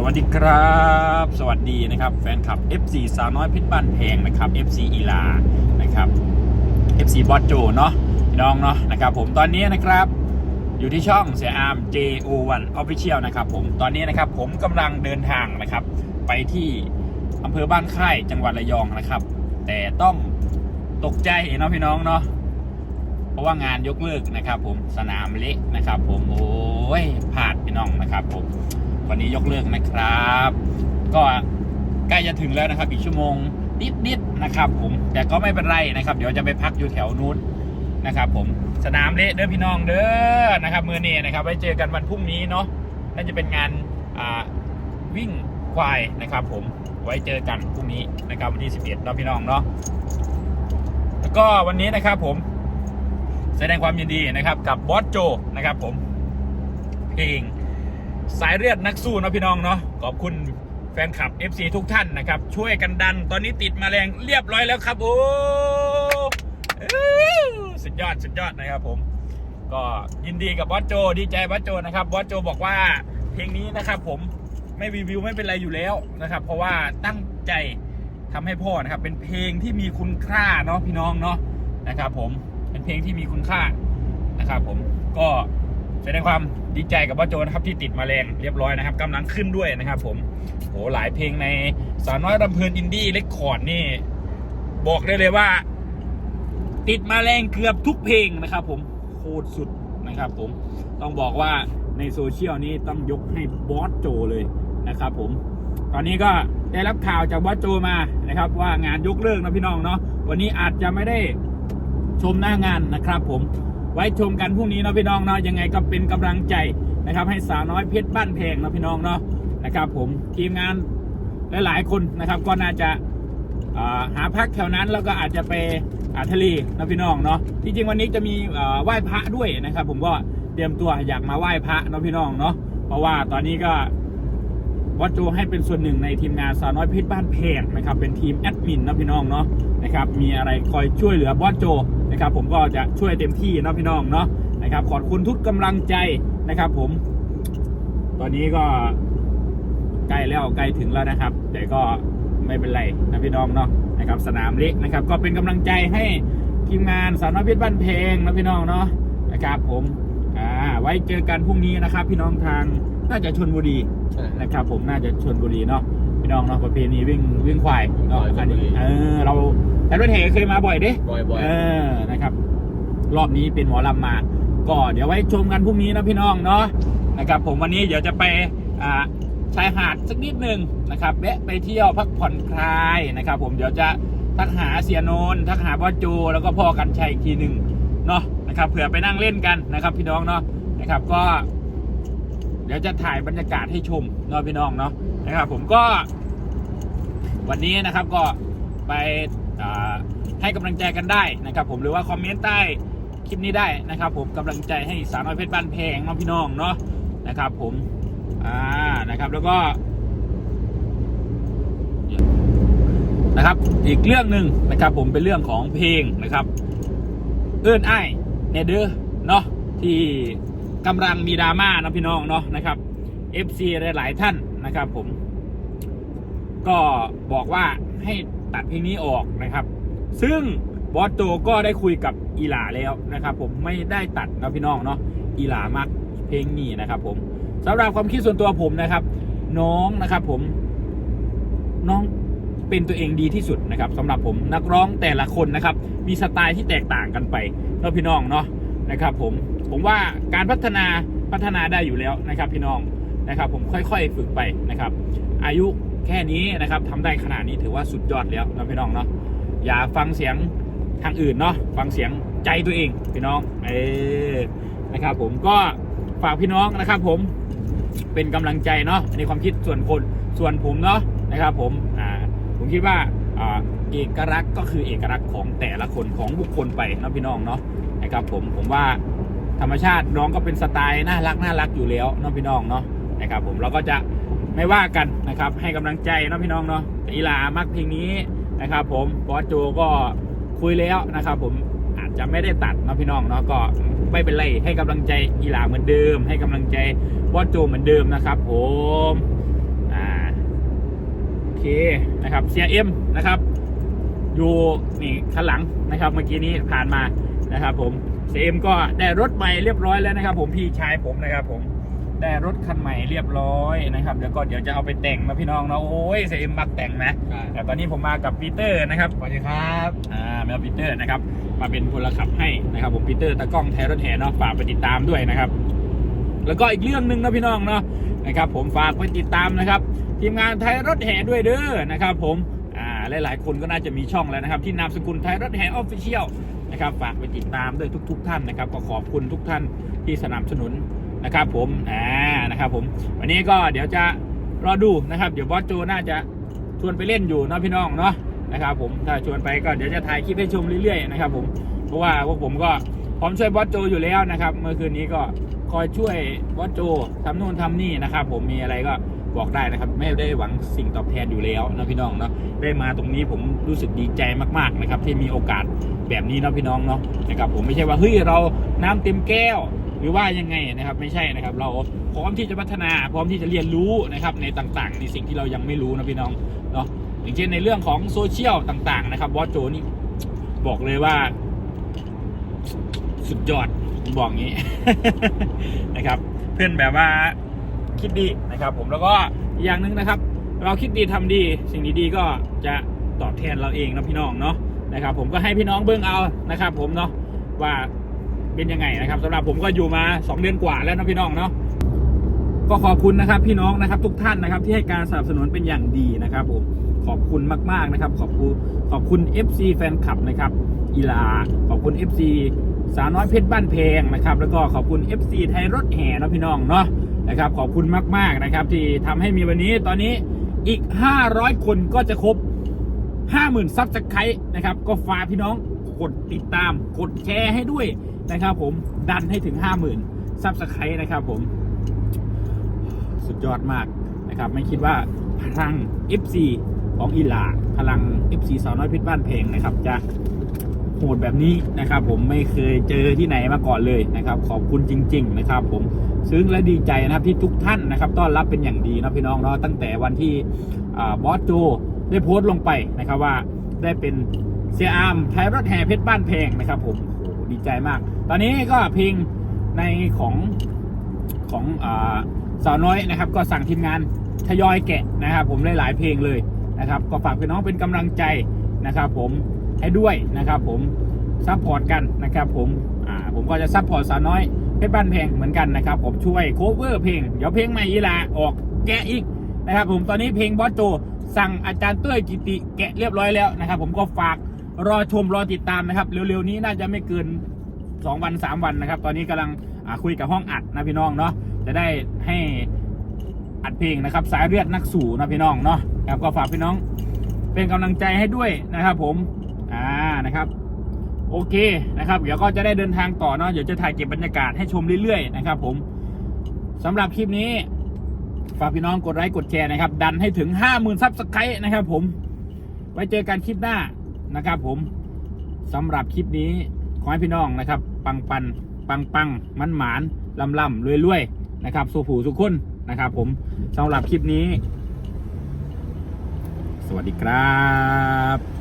สวัสดีครับ สวัสดีนะครับ แฟนคลับ FC สาวน้อยเพิษบ้านแพงนะครับ FC อีลานะครับ FC บอสโจเนาะพี่น้องเนาะนะครับผมตอนนี้นะครับอยู่ที่ช่องเสียอาร์ม JO1 Official นะครับผมตอนนี้นะครับผมกำลังเดินทางนะครับ ไปที่อำเภอบ้านค่ายจังหวัดระยองนะครับ แต่ต้องตกใจเนาะพี่น้องเนาะเพราะว่างานยกเลิกนะครับ ผมสนามเละนะครับ ผมโอ้ยพลาดพี่น้องนะครับผม วันนี้ยกเลิกนะครับ ก็ใกล้จะถึงแล้วนะครับ อีกชั่วโมงนิดๆนะครับ ผม แต่ก็ไม่เป็นไรนะครับ เดี๋ยวจะไปพักอยู่แถวนู้นนะครับ ผมสนามเละเด้อพี่น้องเด้อนะครับมือนี้นะครับ ไว้เจอกันวันพรุ่งนี้เนาะน่าจะเป็นงานวิ่งควายนะครับ ผมไว้เจอกันพรุ่งนี้นะครับวันที่ 11เนาะพี่น้องเนาะแล้วก็วันนี้นะครับ ผม แสดงความยินดีนะครับกับบอสโจนะครับ ผมเพลง สายเลือดนักสู้นะพี่น้องเนาะขอบคุณแฟนคลับ FC ทุกท่านนะครับ ช่วยกันดันตอนนี้ติดมาแรงเรียบร้อยแล้วครับโอ้สุดยอดสุดยอดนะครับผม ก็ยินดีกับบอสโจดีใจบอสโจนะครับบอสโจบอกว่าเพลงนี้นะครับผมไม่รีวิวไม่เป็นไรอยู่แล้วนะครับ เพราะว่าตั้งใจทำให้พ่อนะครับ เป็นเพลงที่มีคุณค่าเนาะพี่น้องเนาะนะครับ ผมเป็นเพลงที่มีคุณค่านะครับ ผมก็ แสดงความดีใจกับบอสโจนะครับที่ติดมาแรงเรียบร้อยนะครับกำลังขึ้นด้วยนะครับ ผมโหหลายเพลงในสาวน้อยรำเพลินอินดี้เลคคอร์ดนี่ บอกได้เลยว่า ติดมาแรงเกือบทุกเพลงนะครับ ผมโคตรสุดนะครับผมต้องบอกว่าในโซเชียลนี้ต้องยกให้บอสโจเลยนะครับ ผม ตอนนี้ก็ได้รับข่าวจากบอสโจมานะครับ ว่างานยกเลิกนะพี่น้องเนาะวันนี้อาจจะไม่ได้ชมหน้างานนะครับ ผม ไว้ชมกันพรุ่งนี้เนาะพี่น้องเนาะยังไงก็เป็นกำลังใจนะครับ ให้สาวน้อยเพชรบ้านแพงเนาะพี่น้องเนาะนะครับ ผมทีมงานหลายๆคนนะครับก็น่าจะาหาพักแถวนั้นแล้วก็อาจจะไปอ่าทะเลนะพี่น้องเนาะที่จริงวันนี้จะมีไหว้พระด้วยนะครับ ผมก็เตรียมตัวอยากมาไหว้พระเนาะพี่น้องเนาะเพราะว่าตอนนี้ก็ วัดโจให้เป็นส่วนหนึ่งในทีมงานสาวน้อยเพชรบ้านแพงนะครับเป็นทีมแอดมินนะพี่น้องเนาะนะครับมีอะไรคอยช่วยเหลือบอสโจนะครับผมก็จะช่วยเต็มที่นะพี่น้องเนาะนะครับขอบคุณทุกกำลังใจนะครับผม ตอนนี้ก็ใกล้แล้วใกล้ถึงแล้วนะครับ แต่ก็ไม่เป็นไรนะพี่น้องเนาะนะครับสนามเล็กนะครับ ก็เป็นกำลังใจให้ทีมงานสาวน้อยเพชรบ้านแพงนะพี่น้องเนาะนะครับผมอ่าไว้เจอกันพรุ่งนี้นะครับ พี่น้องทาง น่าจะชนบุรีใช่ นะครับผมน่าจะชนบุรีเนาะพี่น้องเนาะประเพณีวิ่งวิ่งควายเนาะบ่อยอันนี้ชลบุรี เออเราแต่รถแห่เคยมาบ่อยเด้ บ่อยบ่อย เออ นะครับ รอบนี้เป็นหมอลำมา ก็เดี๋ยวไว้ชมกันพรุ่งนี้นะพี่น้องเนาะ นะครับ ผมวันนี้เดี๋ยวจะไปอ่าชายหาดสักนิดหนึ่งนะครับแวะไปเที่ยวพักผ่อนคลายนะครับ ผมเดี๋ยวจะทักหาเสียโนนทักหาบอสโจแล้วก็พ่อกันชัยอีกทีหนึ่งเนาะนะครับ เผื่อไปนั่งเล่นกันนะครับ พี่น้องเนาะนะครับ ก็ เดี๋ยวจะถ่ายบรรยากาศให้ชมเนาะพี่น้องเนาะนะครับผมก็ วันนี้นะครับก็ไปให้กำลังใจกันได้นะครับ ผมหรือว่าคอมเมนต์ใต้คลิปนี้ได้นะครับ ผมกำลังใจให้สาวน้อยเพชรบ้านแพงเนาะพี่น้องเนาะนะครับ ผมอ่านะครับแล้วก็นะครับอีกเรื่องหนึ่งนะครับ ผมเป็นเรื่องของเพลงนะครับ เอื้อนไอ้เนเดอร์เนาะที่ กำลังมีดราม่านะพี่น้องเนาะนะครับ FC หลาย ๆ ท่านนะครับ ผม ก็บอกว่าให้ตัดเพลงนี้ออกนะครับ ซึ่งบอสโจก็ได้คุยกับอีหลาแล้วนะครับ ผมไม่ได้ตัดนะพี่น้องเนาะอีหลามักเพลงนี้นะครับ ผมสำหรับความคิดส่วนตัวผมนะครับ น้องนะครับ ผม น้องเป็นตัวเองดีที่สุดนะครับสำหรับผมนักร้องแต่ละคนนะครับ มีสไตล์ที่แตกต่างกันไปเนาะพี่น้องเนาะ นะครับผมผมว่าการพัฒนาพัฒนาได้อยู่แล้วนะครับพี่น้องนะครับผมค่อยๆฝึกไปนะครับ อายุแค่นี้นะครับทำได้ขนาดนี้ถือว่าสุดยอดแล้วนะพี่น้องเนาะอย่าฟังเสียงทางอื่นเนาะฟังเสียงใจตัวเองพี่น้องเออนะครับผมก็ฝากพี่น้องนะครับผมเป็นกำลังใจเนาะในความคิดส่วนคนส่วนผมเนาะนะครับผมอ่าผมคิดว่าอ่าเอกลักษณ์ก็คือเอกลักษณ์ของแต่ละคนของบุคคลไปนะพี่น้องเนาะ นะครับผมผมว่าธรรมชาติน้องก็เป็นสไตล์น่ารักน่ารักอยู่แล้วเนาะพี่น้องเนาะนะครับผมเราก็จะไม่ว่ากันนะครับ ให้กำลังใจเนาะพี่น้องเนาะอีลามักเพลงนี้นะครับ ผมบอสโจก็คุยแล้วนะครับ ผมอาจจะไม่ได้ตัดเนาะพี่น้องเนาะก็ไม่เป็นไรให้กำลังใจอีลาเหมือนเดิม ให้กำลังใจบอสโจเหมือนเดิมนะครับ ผมอ่าโอเคนะครับเซียเอ็มนะครับอยู่นี่ข้างหลังนะครับ เมื่อกี้นี้ผ่านมา นะครับผมเซียเอ็มก็ได้รถใหม่เรียบร้อยแล้วนะครับ ผมพี่ชายผมนะครับ ผมได้รถคันใหม่เรียบร้อยนะครับแล้วก็เดี๋ยวจะเอาไปแต่งนะพี่น้องเนาะโอ้ยเซียเอ็มมักแต่งนะแต่ตอนนี้ผมมากับปีเตอร์นะครับสวัสดีครับอ่าแมวปีเตอร์นะครับ มาเป็นพลขับให้นะครับ ผมปีเตอร์ตากล้องไทยรถแห่เนาะฝากไปติดตามด้วยนะครับ แล้วก็อีกเรื่องหนึ่งนะพี่น้องเนาะนะครับ ผมฝากไปติดตามนะครับ ทีมงานไทยรถแห่ด้วยเด้อนะครับ ผมอ่าหลาย ๆ คนก็น่าจะมีช่องแล้วนะครับ ที่นามสกุลไทยรถแห่ออฟฟิเชียล นะครับฝากไปติดตามด้วยทุก ๆ ท่านนะครับ ก็ขอบคุณทุกท่านที่สนับสนุนนะครับ ผมอ่านะครับผมวันนี้ก็เดี๋ยวจะรอดูนะครับ เดี๋ยวบอสโจน่าจะชวนไปเล่นอยู่เนาะพี่น้องเนาะนะครับ ผมถ้าชวนไปก็เดี๋ยวจะถ่ายคลิปให้ชมเรื่อยๆนะครับ ผมเพราะว่าพวกผมก็พร้อมช่วยบอสโจอยู่แล้วนะครับ เมื่อคืนนี้ก็คอยช่วยบอสโจทำนู่นทำนี่นะครับ ผมมีอะไรก็ บอกได้นะครับ ไม่ได้หวังสิ่งตอบแทนอยู่แล้วนะพี่น้องเนาะได้มาตรงนี้ผมรู้สึกดีใจมากๆนะครับ ที่มีโอกาสแบบนี้นะพี่น้องเนาะนะครับผมไม่ใช่ว่าเฮ้ยเราน้ำเต็มแก้วหรือว่ายังไงนะครับไม่ใช่นะครับ เราพร้อมที่จะพัฒนาพร้อมที่จะเรียนรู้นะครับในต่างๆ ในสิ่งที่เรายังไม่รู้นะพี่น้องเนาะอย่างเช่นในเรื่องของโซเชียลต่าง ๆ นะครับบอสโจนี่บอกเลยว่า สุดยอดผมบอกงี้นะครับ เพื่อนแบบว่า คิดดีนะครับ ผมแล้วก็อย่างหนึ่งนะครับ เราคิดดีทำดี สิ่งดีๆก็จะตอบแทนเราเองนะพี่น้องเนาะนะครับ ผมก็ให้พี่น้องเบิ้องเอานะครับ ผมเนาะว่าเป็นยังไงนะครับสำหรับผมก็อยู่มา 2 เดือนกว่าแล้วนะพี่น้องเนาะก็ขอบคุณนะครับพี่น้องนะครับทุกท่านนะครับที่ให้การสนับสนุนเป็นอย่างดีนะครับผมขอบคุณมาก ๆนะครับ ขอบคุณขอบคุณ FC แฟนคลับนะครับอีลาขอบคุณ FC สาวน้อยเพชรบ้านเพงนะครับ แล้วก็ขอบคุณ FC ไทยรถแห่นะพี่น้องเนาะ นะครับ ขอบคุณมาก ๆ นะครับ ที่ทำให้มีวันนี้ตอนนี้อีก 500 คนก็จะครบ 50,000ซับสไครต์นะครับ ก็ฝากพี่น้องกดติดตาม กดแชร์ให้ด้วยนะครับ ผมดันให้ถึง 50,000ซับสไครต์นะครับ ผม สุดยอดมากนะครับ ไม่คิดว่าพลัง FC ของอีหลาพลัง FC สาวน้อยพชรบ้านเพลงนะครับ จะโหดแบบนี้นะครับ ผมไม่เคยเจอที่ไหนมาก่อนเลยนะครับ ขอบคุณจริง ๆ นะครับ ผม ซึ้งและดีใจนะครับที่ทุกท่านนะครับต้อนรับเป็นอย่างดีนะพี่น้องเนาะตั้งแต่วันที่บอสโจได้โพสต์ลงไปนะครับว่าได้เป็นเซียอาร์มไทยรถแห่เพชรบ้านเพลงนะครับผมโอ้โหดีใจมาก ตอนนี้ก็เพลงในของของอสาวน้อยนะครับ ก็สั่งทีมงานทยอยแกะนะครับ ผมหลายๆเพลงเลยนะครับ ก็ฝากพี่น้องเป็นกำลังใจนะครับ ผมให้ด้วยนะครับ ผมซัพพอร์ตกันนะครับ ผมผมก็จะซัพพอร์ตสาวน้อย เพชรบ้านเพลงเหมือนกันนะครับผมช่วยโคเวอร์เพลง เดี๋ยวเพลงใหม่ยีลาออกแกะอีกนะครับผมตอนนี้เพลงบอสโจสั่งอาจารย์เต้ยกิติแกะเรียบร้อยแล้วนะครับผมก็ฝากรอชมรอติดตามนะครับ เร็วๆนี้น่าจะไม่เกินสองวันสามวันนะครับ ตอนนี้กำลังคุยกับห้องอัดนะพี่น้องเนาะจะได้ให้อัดเพลงนะครับ สายเลือดนักสู่นะพี่น้องเนาะครับก็ฝากพี่น้องเป็นกำลังใจให้ด้วยนะครับ ผมอ่านะครับ โอเคนะครับเดี๋ยวก็จะได้เดินทางต่อเนาะเดี๋ยวจะถ่ายเก็บบรรยากาศให้ชมเรื่อยๆนะครับ ผมสำหรับคลิปนี้ฝากพี่น้องกดไลค์กดแชร์นะครับ ดันให้ถึงห้าหมื่นซับสไครต์นะครับ ผม ไว้เจอกันคลิปหน้านะครับ ผมสำหรับคลิปนี้ขอให้พี่น้องนะครับ ปังปันปังปังมันหมานลำลำรวยรวยนะครับสุผูสุขคนนะครับ ผมสำหรับคลิปนี้ สวัสดีครับ